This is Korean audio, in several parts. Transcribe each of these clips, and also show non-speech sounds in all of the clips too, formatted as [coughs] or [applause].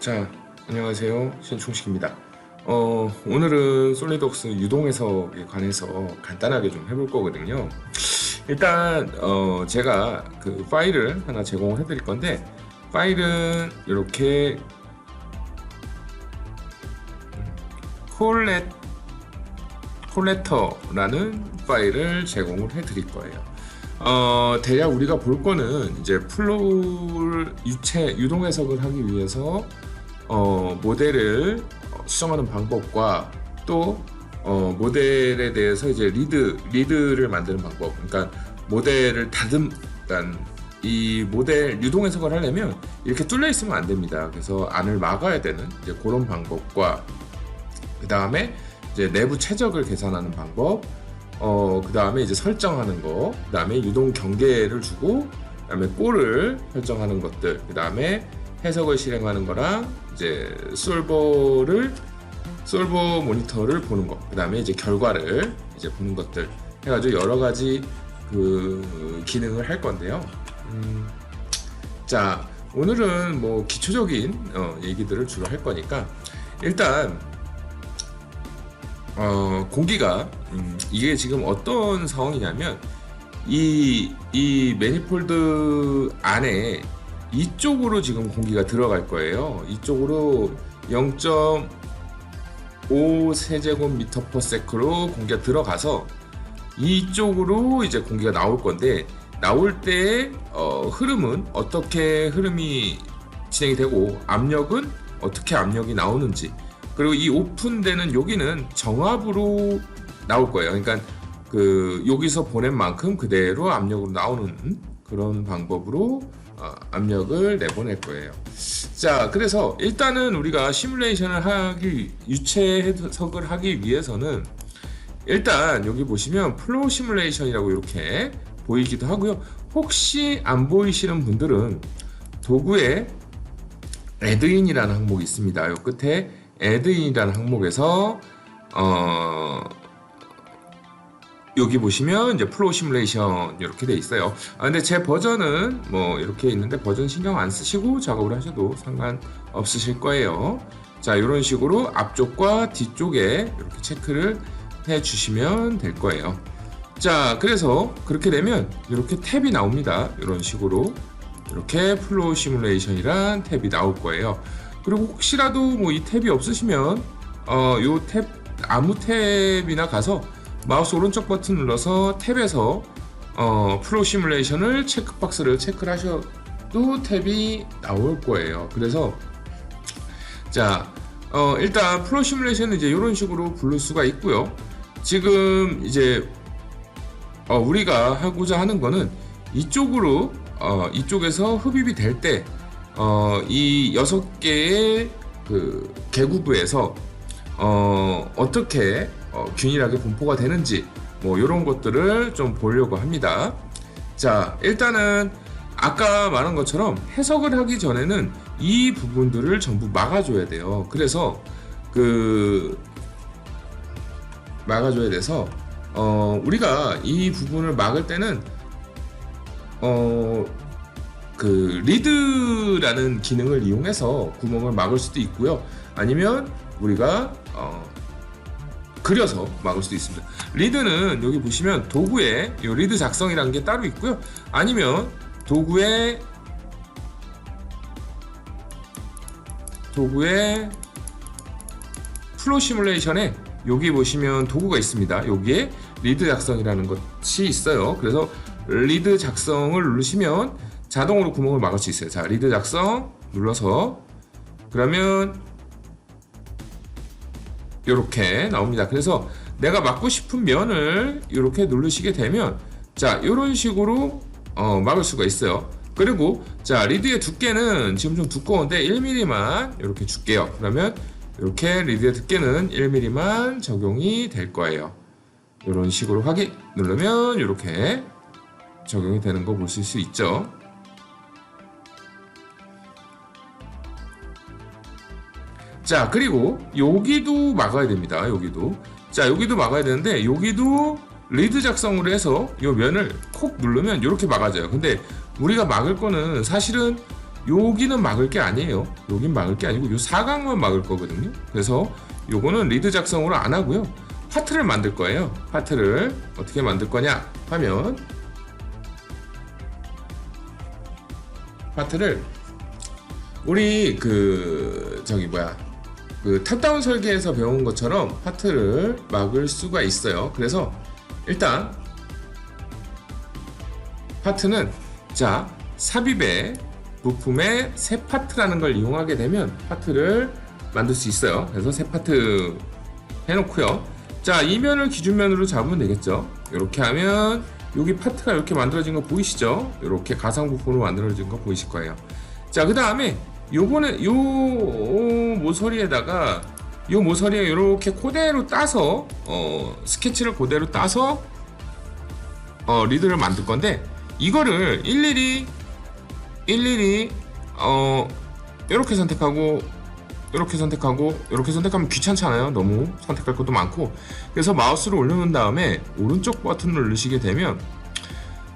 자, 안녕하세요. 신충식입니다. 어, 오늘은 솔리드웍스 유동 해석에 관해서 간단하게 좀 해볼 거거든요. 일단, 어, 제가 그 파일을 하나 제공을 해 드릴 건데, 파일은 이렇게 콜렛, 콜레터라는 파일을 제공을 해 드릴 거예요. 어, 대략 우리가 볼 거는 이제 플로우 유체 유동 해석을 하기 위해서 어, 모델을 어, 수정하는 방법과 또 어, 모델에 대해서 이제 리드 리드를 만드는 방법. 그러니까 모델을 다듬 이 모델 유동 해석을 하려면 이렇게 뚫려 있으면 안 됩니다. 그래서 안을 막아야 되는 이제 그런 방법과 그 다음에 이제 내부 최적을 계산하는 방법, 어, 그 다음에 이제 설정하는 거, 그 다음에 유동 경계를 주고, 그 다음에 골을 설정하는 것들, 그 다음에 해석을 실행하는 거랑 이제 솔버를 솔버 모니터를 보는 거, 그 다음에 이제 결과를 이제 보는 것들 해가지고 여러 가지 그 기능을 할 건데요. 음, 자 오늘은 뭐 기초적인 어, 얘기들을 주로 할 거니까 일단 어, 공기가 음, 이게 지금 어떤 상황이냐면 이, 이 매니폴드 안에 이쪽으로 지금 공기가 들어갈 거예요. 이쪽으로 0.5 세제곱미터 퍼 세크로 공기가 들어가서 이쪽으로 이제 공기가 나올 건데 나올 때 어, 흐름은 어떻게 흐름이 진행이 되고 압력은 어떻게 압력이 나오는지 그리고 이 오픈되는 여기는 정압으로 나올 거예요. 그러니까 그 여기서 보낸 만큼 그대로 압력으로 나오는 그런 방법으로 어, 압력을 내보낼 거예요. 자, 그래서 일단은 우리가 시뮬레이션을 하기 유체 해석을 하기 위해서는 일단 여기 보시면 플로우 시뮬레이션이라고 이렇게 보이기도 하고요. 혹시 안 보이시는 분들은 도구에 애드인이라는 항목이 있습니다. 요 끝에 애드인이라는 항목에서 어 여기 보시면 이제 플로우 시뮬레이션 이렇게 돼 있어요. 아, 근데 제 버전은 뭐 이렇게 있는데 버전 신경 안 쓰시고 작업을 하셔도 상관 없으실 거예요. 자, 이런 식으로 앞쪽과 뒤쪽에 이렇게 체크를 해 주시면 될 거예요. 자, 그래서 그렇게 되면 이렇게 탭이 나옵니다. 이런 식으로 이렇게 플로우 시뮬레이션이란 탭이 나올 거예요. 그리고 혹시라도 뭐 이 탭이 없으시면 어, 요 탭 아무 탭이나 가서 마우스 오른쪽 버튼 눌러서 탭에서 어, 플로우 시뮬레이션을 체크박스를 체크를 하셔도 탭이 나올 거예요. 그래서 자 어, 일단 플로우 시뮬레이션은 이제 이런 식으로 부를 수가 있고요. 지금 이제 어, 우리가 하고자 하는 거는 이쪽으로 어, 이쪽에서 흡입이 될때 어, 이 여섯 개의 그 개구부에서 어, 어떻게 어, 균일하게 분포가 되는지 뭐 이런 것들을 좀 보려고 합니다. 자, 일단은 아까 말한 것처럼 해석을 하기 전에는 이 부분들을 전부 막아줘야 돼요. 그래서 그 막아줘야 돼서 어, 우리가 이 부분을 막을 때는 어, 그 리드라는 기능을 이용해서 구멍을 막을 수도 있고요. 아니면 우리가 어, 그려서 막을 수도 있습니다. 리드는 여기 보시면 도구에 이 리드 작성이라는 게 따로 있고요. 아니면 도구에 도구에 플로 시뮬레이션에 여기 보시면 도구가 있습니다. 여기에 리드 작성이라는 것이 있어요. 그래서 리드 작성을 누르시면 자동으로 구멍을 막을 수 있어요. 자, 리드 작성 눌러서 그러면 이렇게 나옵니다. 그래서 내가 막고 싶은 면을 이렇게 누르시게 되면 자, 이런 식으로 어, 막을 수가 있어요. 그리고 자, 리드의 두께는 지금 좀 두꺼운데 1mm만 이렇게 줄게요. 그러면 이렇게 리드의 두께는 1mm만 적용이 될 거예요. 이런 식으로 확인 누르면 이렇게 적용이 되는 거 보실 수 있죠. 자, 그리고 여기도 막아야 됩니다. 여기도. 자, 여기도 막아야 되는데 여기도 리드 작성으로 해서 이 면을 콕 누르면 이렇게 막아져요. 근데 우리가 막을 거는 사실은 여기는 막을 게 아니에요. 여긴 막을 게 아니고 요 사각만 막을 거거든요. 그래서 요거는 리드 작성으로 안 하고요. 파트를 만들 거예요. 파트를 어떻게 만들 거냐 하면 파트를 우리 그 저기 뭐야 그 탑다운 설계에서 배운 것처럼 파트를 막을 수가 있어요. 그래서 일단 파트는 자 삽입의 부품의 새 파트라는 걸 이용하게 되면 파트를 만들 수 있어요. 그래서 새 파트 해놓고요. 자 이면을 기준면으로 잡으면 되겠죠. 이렇게 하면 여기 파트가 이렇게 만들어진 거 보이시죠? 이렇게 가상 부품으로 만들어진 거 보이실 거예요. 자 그 다음에 요거는 요 모서리에다가 요 모서리에 이렇게 그대로 따서 어, 스케치를 그대로 따서 어, 리드를 만들 건데 이거를 일일이 일일이 어 이렇게 선택하고 이렇게 선택하고 이렇게 선택하면 귀찮잖아요. 너무 선택할 것도 많고. 그래서 마우스를 올려놓은 다음에 오른쪽 버튼을 누르시게 되면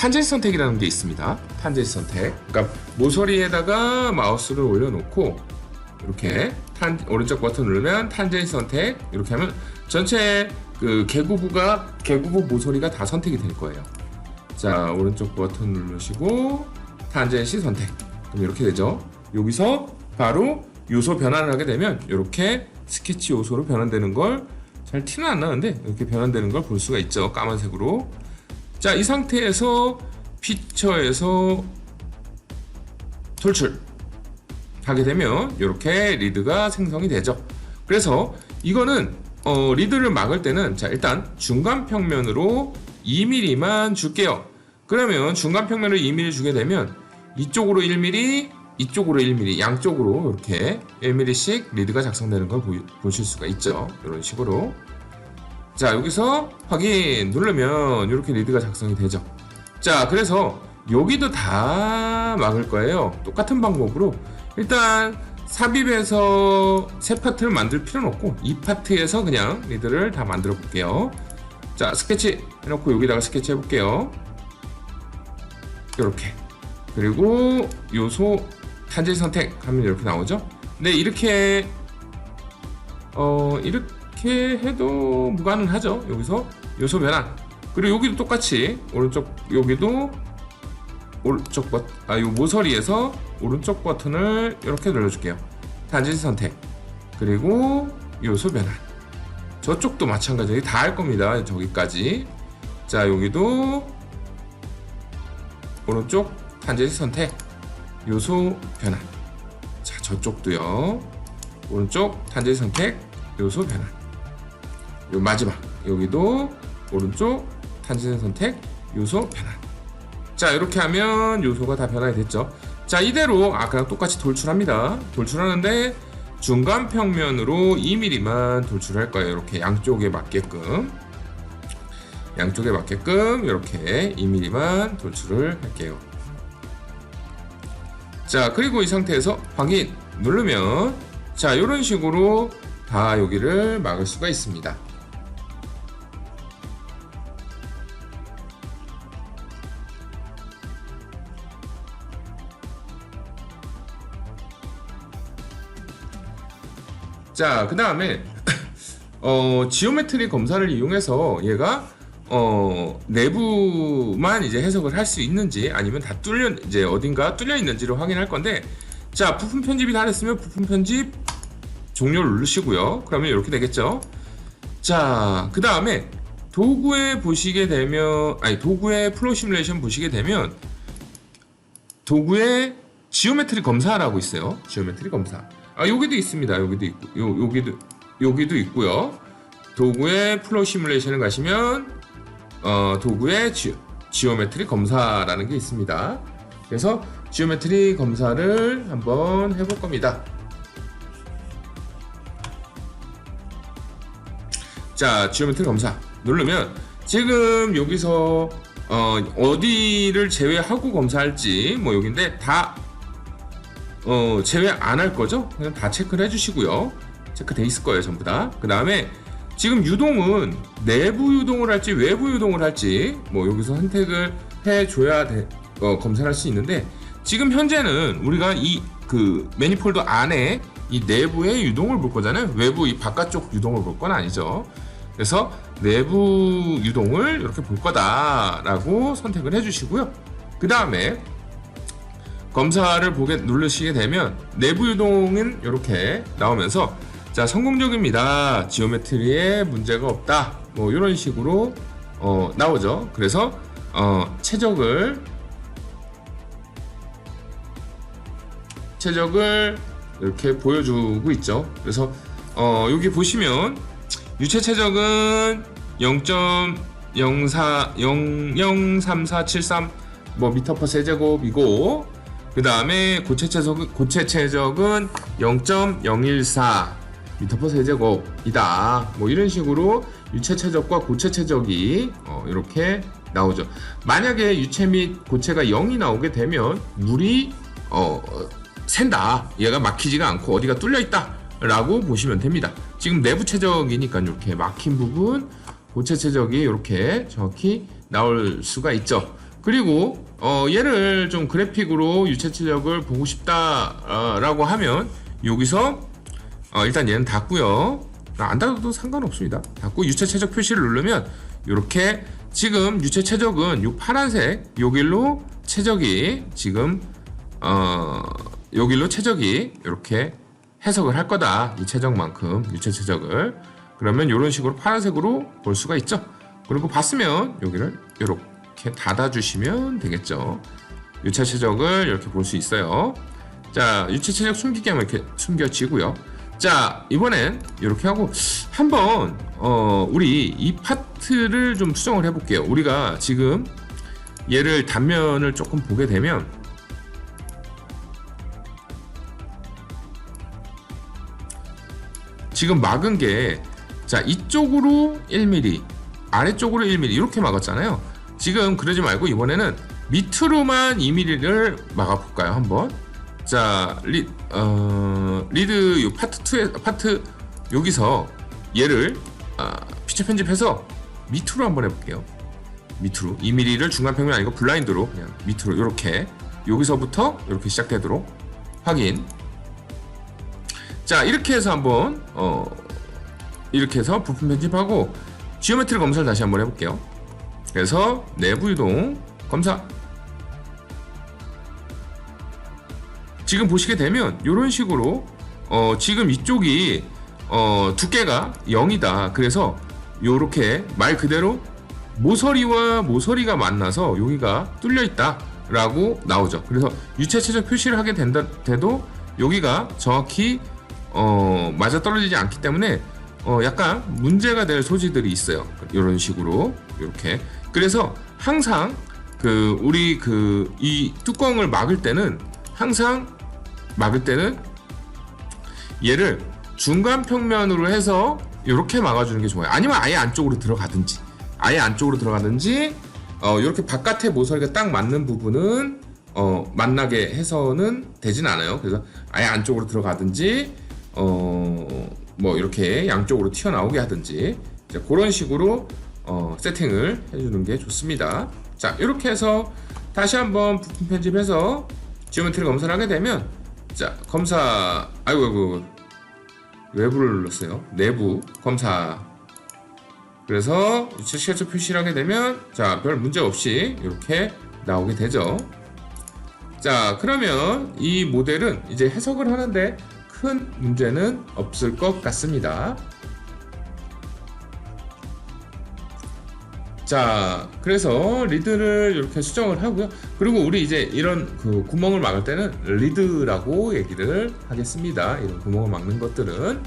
탄젠시 선택이라는 게 있습니다. 탄젠시 선택. 그러니까 모서리에다가 마우스를 올려놓고 이렇게 탄, 오른쪽 버튼 누르면 탄젠시 선택. 이렇게 하면 전체 그 개구부가 개구부 모서리가 다 선택이 될 거예요. 자 오른쪽 버튼 누르시고 탄젠시 선택. 그럼 이렇게 되죠? 여기서 바로 요소 변환을 하게 되면 이렇게 스케치 요소로 변환되는 걸 잘 티는 안 나는데 이렇게 변환되는 걸 볼 수가 있죠. 까만색으로 자 이 상태에서 피처에서 돌출 하게 되면 이렇게 리드가 생성이 되죠 그래서 이거는 어, 리드를 막을 때는 자 일단 중간 평면으로 2mm만 줄게요 그러면 중간 평면을 2mm 주게 되면 이쪽으로 1mm, 이쪽으로 1mm, 양쪽으로 이렇게 1mm씩 리드가 작성되는 걸 보, 보실 수가 있죠. 이런 식으로. 자, 여기서 확인 누르면 이렇게 리드가 작성이 되죠. 자, 그래서 여기도 다 막을 거예요. 똑같은 방법으로. 일단 삽입에서 새 파트를 만들 필요는 없고 이 파트에서 그냥 리드를 다 만들어 볼게요. 자, 스케치 해놓고 여기다가 스케치 해볼게요. 이렇게 그리고 요소 탄질 선택하면 이렇게 나오죠 네 이렇게 어 이렇게 해도 무관하죠. 여기서 요소 변환 그리고 여기도 똑같이 오른쪽 여기도 오른쪽 버튼 아요 모서리에서 오른쪽 버튼을 이렇게 눌러줄게요. 탄질 선택. 그리고 요소 변환 저쪽도 마찬가지로 다 할 겁니다. 저기까지. 자 여기도 오른쪽 탄젠시 선택. 요소 변환 자 저쪽도요. 오른쪽 탄젠시 선택. 요소 변환 요 마지막 여기도 오른쪽 탄젠시 선택 요소 변환. 자 이렇게 하면 요소가 다 변환이 됐죠. 자 이대로 아까랑 똑같이 돌출합니다. 돌출하는데 중간 평면으로 2mm만 돌출할 거예요. 이렇게 양쪽에 맞게끔. 양쪽에 맞게끔 이렇게 2mm만 돌출을 할게요. 자, 그리고 이 상태에서 확인. 누르면 자, 이런 식으로 다 여기를 막을 수가 있습니다. 자, 그 다음에 [coughs] 어, 지오메트리 검사를 이용해서 얘가 어, 내부만 이제 해석을 할 수 있는지 아니면 다 뚫려 이제 어딘가 뚫려 있는지를 확인할 건데 자 부품 편집이 다 됐으면 부품 편집 종료를 누르시고요. 그러면 이렇게 되겠죠? 자그 다음에 도구에 보시게 되면 아니 도구에 플로우 시뮬레이션 보시게 되면 도구에 지오메트리 검사라고 있어요. 지오메트리 검사 아 여기도 있습니다 여기도 있고 요, 여기도 여기도 있고요 도구에 플로우 시뮬레이션을 가시면 어, 도구의 지, 지오메트리 검사라는 게 있습니다. 그래서 지오메트리 검사를 한번 해볼 겁니다. 자, 지오메트리 검사 누르면 지금 여기서 어, 디를 제외하고 검사할지 뭐 여기인데 다 어, 제외 안 할 거죠? 그냥 다 체크를 해주시고요. 체크돼 있을 거예요, 전부 다. 그 다음에 지금 유동은 내부 유동을 할지 외부 유동을 할지 뭐 여기서 선택을 해줘야 돼, 어, 검사를 할수 있는데 지금 현재는 우리가 이 그 매니폴드 안에 이 내부의 유동을 볼 거잖아요. 외부 이 바깥쪽 유동을 볼 건 아니죠. 그래서 내부 유동을 이렇게 볼 거다라고 선택을 해주시고요. 그 다음에 검사를 보게 누르시게 되면 내부 유동은 이렇게 나오면서 자 성공적입니다. 지오메트리에 문제가 없다. 뭐 이런 식으로 어, 나오죠. 그래서 어, 최적을 최적을 이렇게 보여주고 있죠. 그래서 어, 여기 보시면 유체 최적은 0.04 003473 뭐 미터 퍼 세제곱이고 그 다음에 고체 최적 고체 최적은 0.014 미터 퍼 세제곱이다. 뭐 이런 식으로 유체 최적과 고체 최적이 어, 이렇게 나오죠. 만약에 유체 및 고체가 0이 나오게 되면 물이 어, 샌다. 얘가 막히지가 않고 어디가 뚫려 있다. 라고 보시면 됩니다. 지금 내부 최적이니까 이렇게 막힌 부분, 고체 최적이 이렇게 정확히 나올 수가 있죠. 그리고 어, 얘를 좀 그래픽으로 유체 최적을 보고 싶다라고 하면 여기서 어, 일단 얘는 닫고요. 아, 안 닫아도 상관없습니다. 닫고 유체 최적 표시를 누르면 이렇게 지금 유체 최적은 이 파란색 요 길로 최적이 지금 어, 요 길로 최적이 이렇게 해석을 할 거다. 이 최적만큼 유체 최적을 그러면 이런 식으로 파란색으로 볼 수가 있죠. 그리고 봤으면 여기를 이렇게 닫아주시면 되겠죠. 유체 최적을 이렇게 볼 수 있어요. 자, 유체 최적 숨기기 하면 이렇게 숨겨지고요. 자, 이번엔 이렇게 하고 한번 어, 우리 이 파트를 좀 수정을 해볼게요. 우리가 지금 얘를 단면을 조금 보게 되면 지금 막은 게 자 이쪽으로 1mm 아래쪽으로 1mm 이렇게 막았잖아요 지금 그러지 말고 이번에는 밑으로만 2mm를 막아볼까요 한번? 자 리, 어, 리드 요 파트 2에 파트 여기서 얘를 아, 피처 편집해서 밑으로 한번 해볼게요. 밑으로. 2mm를 중간 평면 아니고 블라인드로 그냥 밑으로 이렇게 여기서부터 이렇게 시작되도록 확인. 자 이렇게 해서 한번 어 이렇게 해서 부품 편집하고 지오메트리 검사를 다시 한번 해볼게요 그래서 내부 이동 검사. 지금 보시게 되면 이런 식으로 어 지금 이쪽이 어 두께가 0이다. 그래서 요렇게 말 그대로 모서리와 모서리가 만나서 여기가 뚫려 있다 라고 나오죠. 그래서 유체 최적 표시를 하게 된다 돼도 여기가 정확히 어, 맞아 떨어지지 않기 때문에 어, 약간 문제가 될 소지들이 있어요. 이런 식으로 이렇게. 그래서 항상 그 우리 그 이 뚜껑을 막을 때는 항상 막을 때는 얘를 중간 평면으로 해서 이렇게 막아주는 게 좋아요. 아니면 아예 안쪽으로 들어가든지, 아예 안쪽으로 들어가든지, 어, 이렇게 바깥에 모서리가 딱 맞는 부분은 어, 만나게 해서는 되진 않아요. 그래서 아예 안쪽으로 들어가든지, 어, 뭐 이렇게 양쪽으로 튀어나오게 하든지 이제 그런 식으로 어, 세팅을 해주는 게 좋습니다. 자 이렇게 해서 다시 한번 부품 편집해서 지오메트리 검사를 하게 되면 자 검사 아이고 아이고 외부를 눌렀어요. 내부 검사 그래서 유체 시계처 표시를 하게 되면 자 별 문제 없이 이렇게 나오게 되죠. 자 그러면 이 모델은 이제 해석을 하는데 큰 문제는 없을 것 같습니다. 자, 그래서 리드를 이렇게 수정을 하고요. 그리고 우리 이제 이런 그 구멍을 막을 때는 리드라고 얘기를 하겠습니다. 이런 구멍을 막는 것들은.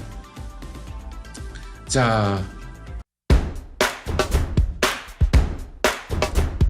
자,